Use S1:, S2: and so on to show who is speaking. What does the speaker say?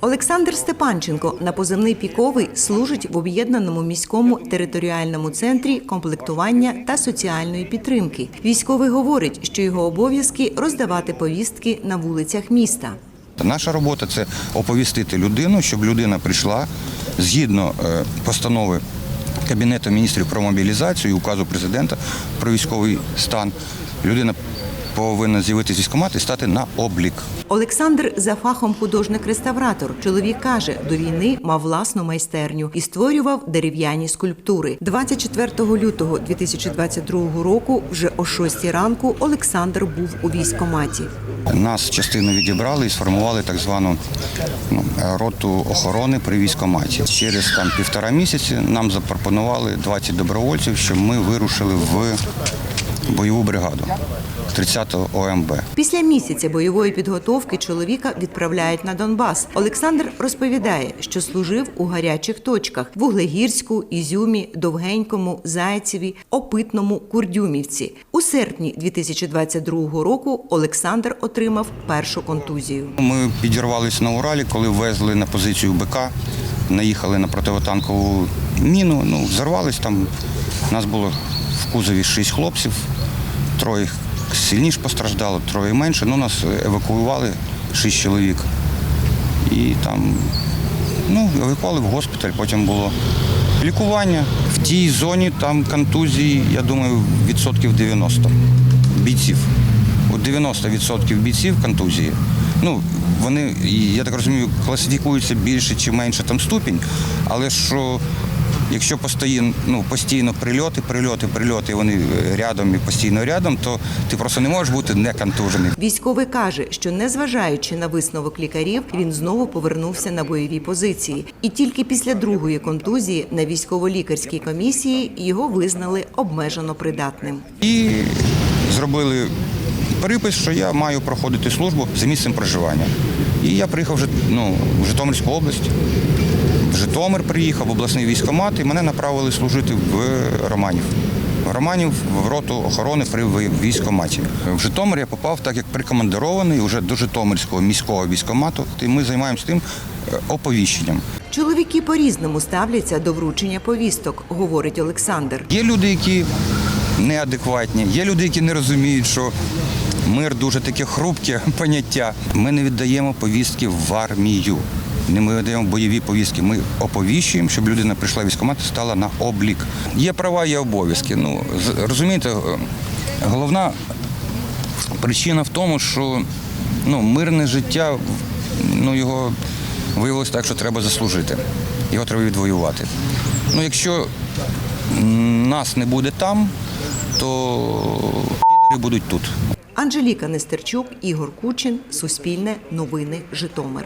S1: Олександр Степанченко на позивний піковий служить в об'єднаному міському територіальному центрі комплектування та соціальної підтримки. Військовий говорить, що його обов'язки роздавати повістки на вулицях міста.
S2: Наша робота це оповістити людину, щоб людина прийшла згідно е, постанови Кабінету міністрів про мобілізацію і указу президента про військовий стан. Людина повинна з'явитися з військкомату і стати на облік.
S1: Олександр за фахом художник-реставратор. Чоловік каже, до війни мав власну майстерню і створював дерев'яні скульптури. 24 лютого 2022 року, вже о 6 ранку, Олександр був у військкоматі.
S2: Нас частину відібрали і сформували так звану ну, роту охорони при військкоматі. Через там півтора місяці нам запропонували 20 добровольців, щоб ми вирушили в бойову бригаду 30-го ОМБ.
S1: Після місяця бойової підготовки чоловіка відправляють на Донбас. Олександр розповідає, що служив у гарячих точках: Вуглегірську, Ізюмі, Довгенькому, Зайцеві, Опитному, Курдюмівці. У серпні 2022 року Олександр отримав першу контузію.
S2: Ми підірвалися на Уралі, коли везли на позицію БК, наїхали на противотанкову міну. Ну, взорвались там. Нас було в кузові шість хлопців, троє сильніше постраждало, троє менше. Ну, нас евакуювали шість чоловік. І там ну, евакуювали в госпіталь, потім було лікування. В тій зоні там контузії, я думаю, відсотків 90 бійців. От 90% бійців контузії. Ну, вони, я так розумію, класифікуються більше чи менше там ступінь, але що якщо постійно, ну, постійно прильоти, прильоти, прильоти, вони е, рядом і постійно рядом, то ти просто не можеш бути не контужений.
S1: Військовий каже, що незважаючи на висновок лікарів, він знову повернувся на бойові позиції. І тільки після другої контузії на військово-лікарській комісії його визнали обмежено придатним.
S2: І зробили перепис, що я маю проходити службу за місцем проживання. І я приїхав ну, в Житомирську область. Житомир приїхав, в обласний військкомат, і мене направили служити в Романів. Романів в роту охорони при військкоматі. В Житомир я попав так як прикомандирований вже до Житомирського міського військкомату. І ми займаємося тим е, оповіщенням.
S1: Чоловіки по-різному ставляться до вручення повісток, говорить Олександр.
S2: Є люди, які неадекватні, є люди, які не розуміють, що мир дуже таке хрупке поняття. Ми не віддаємо повістки в армію. Не ми віддаємо бойові повістки. Ми оповіщуємо, щоб людина прийшла в військкомат і стала на облік. Є права, є обов'язки. Ну розумієте, головна причина в тому, що ну, мирне життя, ну його виявилось так, що треба заслужити. Його треба відвоювати. Ну, якщо нас не буде там, то підери будуть тут.
S1: Анжеліка Нестерчук, Ігор Кучин, Суспільне, Новини, Житомир.